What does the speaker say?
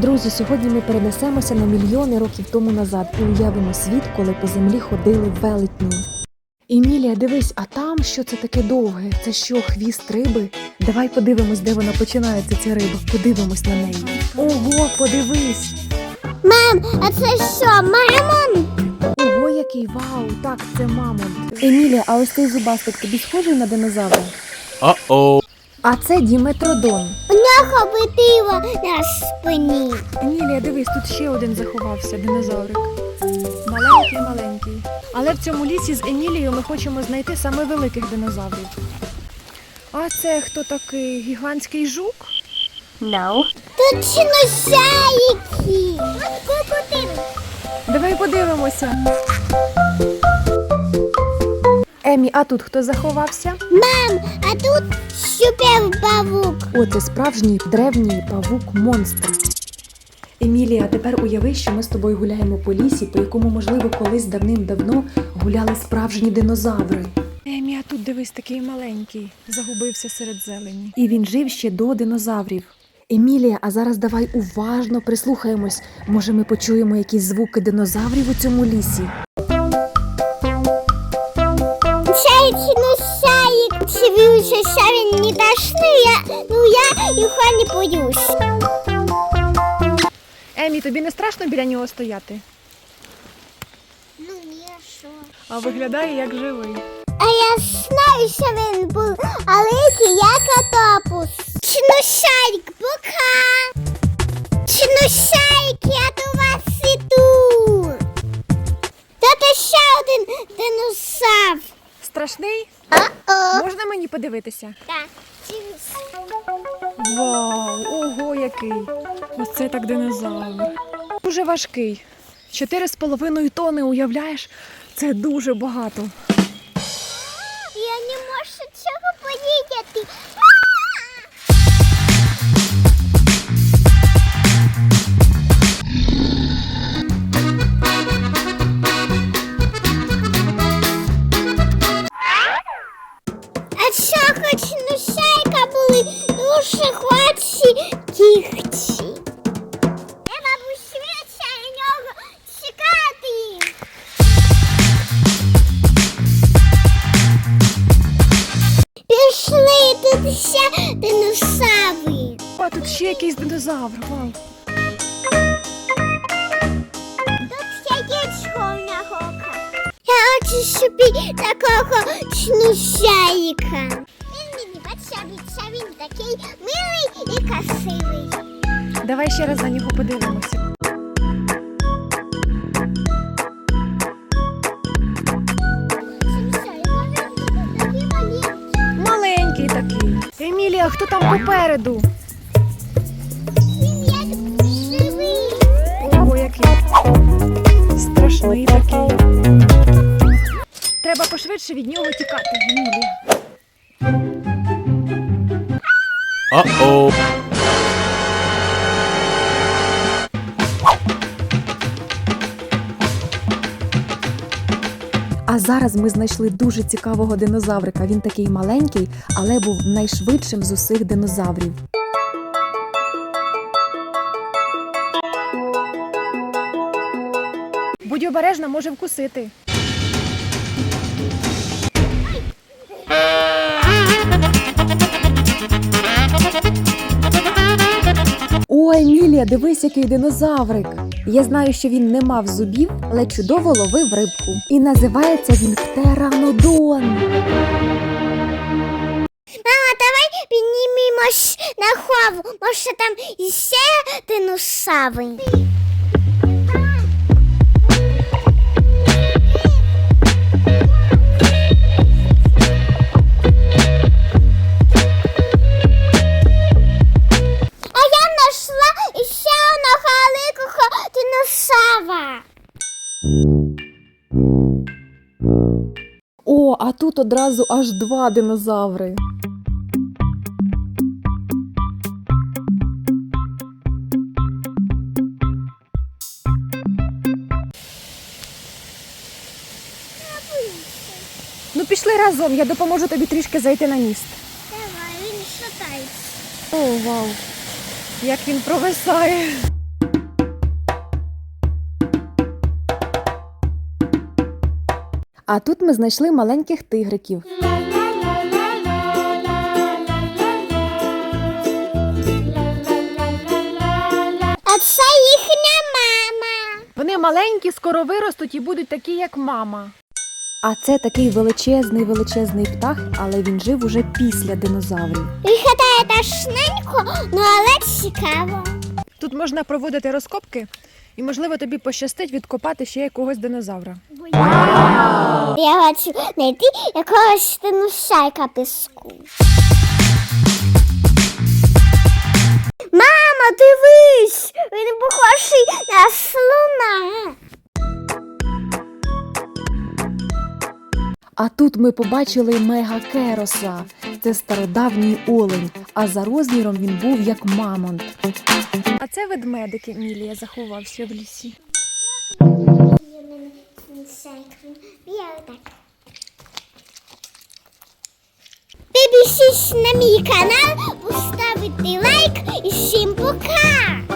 Друзі, сьогодні ми перенесемося на мільйони років тому назад і уявимо світ, коли по землі ходили велетні. Емілія, дивись, а там що це таке довге? Це що, хвіст риби? Давай подивимось, де вона починається, ця риба. Подивимось на неї. Ого, подивись! Мам, а це що, мамон? Ого, який вау! Так, це мамонт. Емілія, а ось цей зубастик тобі схожий на динозавра? Uh-oh. А це діметродон. Нього битива на спині. Емілія, дивись, тут ще один заховався динозаврик. Маленький, маленький. Але в цьому лісі з Емілією ми хочемо знайти саме великих динозаврів. А це хто такий? Гігантський жук? Тут чиносяйки. От. Давай подивимося. Емі, а тут хто заховався? Мам, а тут суперпавук. О, це справжній древній павук-монстр. Емілія, тепер уяви, що ми з тобою гуляємо по лісі, по якому, можливо, колись давним-давно гуляли справжні динозаври. Емі, а тут дивись такий маленький, загубився серед зелені. І він жив ще до динозаврів. Емілія, а зараз давай уважно прислухаємось. Може, ми почуємо якісь звуки динозаврів у цьому лісі. Що він не дошли. Я, ну я його не боюсь. Емі, тобі не страшно біля нього стояти? Ну ні, що. А виглядає як живий. А я знаю, що він був великий, як атопус. Чиносяйк, пока. Чиносяйк, я до вас іду. Тут ще один динозавр. Страшний? А-о. Можна мені подивитися? Так. Вау, ого, який! Оце так динозавр. Дуже важкий. Чотири з половиною тони, уявляєш? Це дуже багато. Чинушайка були дуже гладші кігті. Треба швидше у нього чекати. Пішли, тут ще динозаври. А тут ще якийсь динозавр. Вау. Тут ще дічко у. Я хочу собі такого снусяїка. Мені подобається, він такий милий і красивий. Давай ще раз на нього подивимося. Маленький. Маленький такий. Емілія, хто там попереду? Він як живий. Ого, який. Страшний такий. Треба пошвидше від нього тікати, Емілія. Uh-oh. А зараз ми знайшли дуже цікавого динозаврика. Він такий маленький, але був найшвидшим з усіх динозаврів. Будь обережна, може вкусити. Емілія, дивись, який динозаврик. Я знаю, що він не мав зубів, але чудово ловив рибку. І називається він птеранодон. Мама, давай піднімемось на хову. Може там іще динозаври. А тут одразу аж два динозаври. Ну пішли разом, я допоможу тобі трішки зайти на міст. Давай, він шатається. О, вау. Як він провисає. А тут ми знайшли маленьких тигриків. А це їхня мама. Вони маленькі, скоро виростуть і будуть такі, як мама. А це такий величезний величезний птах, але він жив уже після динозаврів. Виглядає ташненько, ну але цікаво. Тут можна проводити розкопки, і, можливо, тобі пощастить відкопати ще якогось динозавра. Я хочу знайти якогось диносайка піску. Мама, дивись! Він похожий на слона. А тут ми побачили мегакероса. Це стародавній олень, а за розміром він був як мамонт. А це ведмедик Емілія заховався в лісі. Я отак. Підпишись на мій канал, поставити лайк і всім пока!